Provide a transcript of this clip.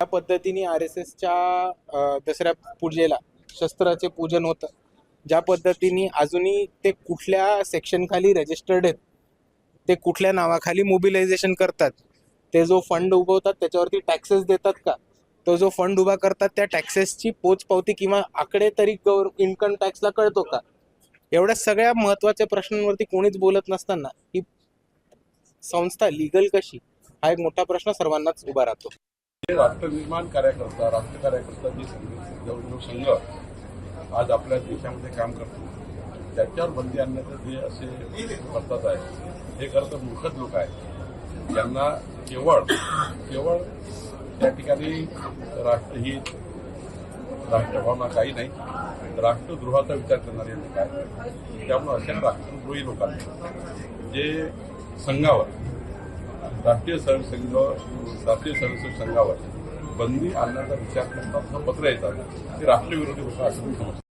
या पद्धतीने R S एसच्या दसऱ्या पूजेला शस्त्राचे पूजन होतं. ज्या पद्धतीने अजूनही ते कुठल्या सेक्शन खाली रजिस्टर्ड आहेत ते कुठल्या नावाखाली मोबिलायझेशन करतात ते जो फंड उभवतात त्याच्यावरती टॅक्सेस देतात का? तो जो फंड उभा करतात त्या टॅक्सेसची पोचपावती किंवा आकडे तरी गवर इन्कम टॅक्सला कळतो का? एवढ्या सगळ्या महत्त्वाच्या प्रश्नांवरती कोणीच बोलत नसताना ही संस्था लिगल कशी? हा एक मोठा प्रश्न सर्वांनाच उभा राहतो. राष्ट्रनिर्माण कार्यकर्ता राष्ट्रकार्यकर्ता जे संघ संघ आज आपल्या देशामध्ये काम करतो त्याच्यावर बंदी आणण्याचं जे असे करतात आहे हे खरं तर मूर्खच लोक आहेत. ज्यांना केवळ केवळ त्या ठिकाणी राष्ट्रहित राष्ट्रभावना काही नाही राष्ट्रद्रोहाचा विचार करणारे लोक आहेत. त्यामुळे अशा राष्ट्रद्रोही लोकांना जे संघावर राष्ट्रीय संघ राष्ट्रीय स्वयंसेवक संघावर बंदी आणण्याचा विचार करतात पत्र येतात. ते राष्ट्रविरोधी होतं असं मी समजतो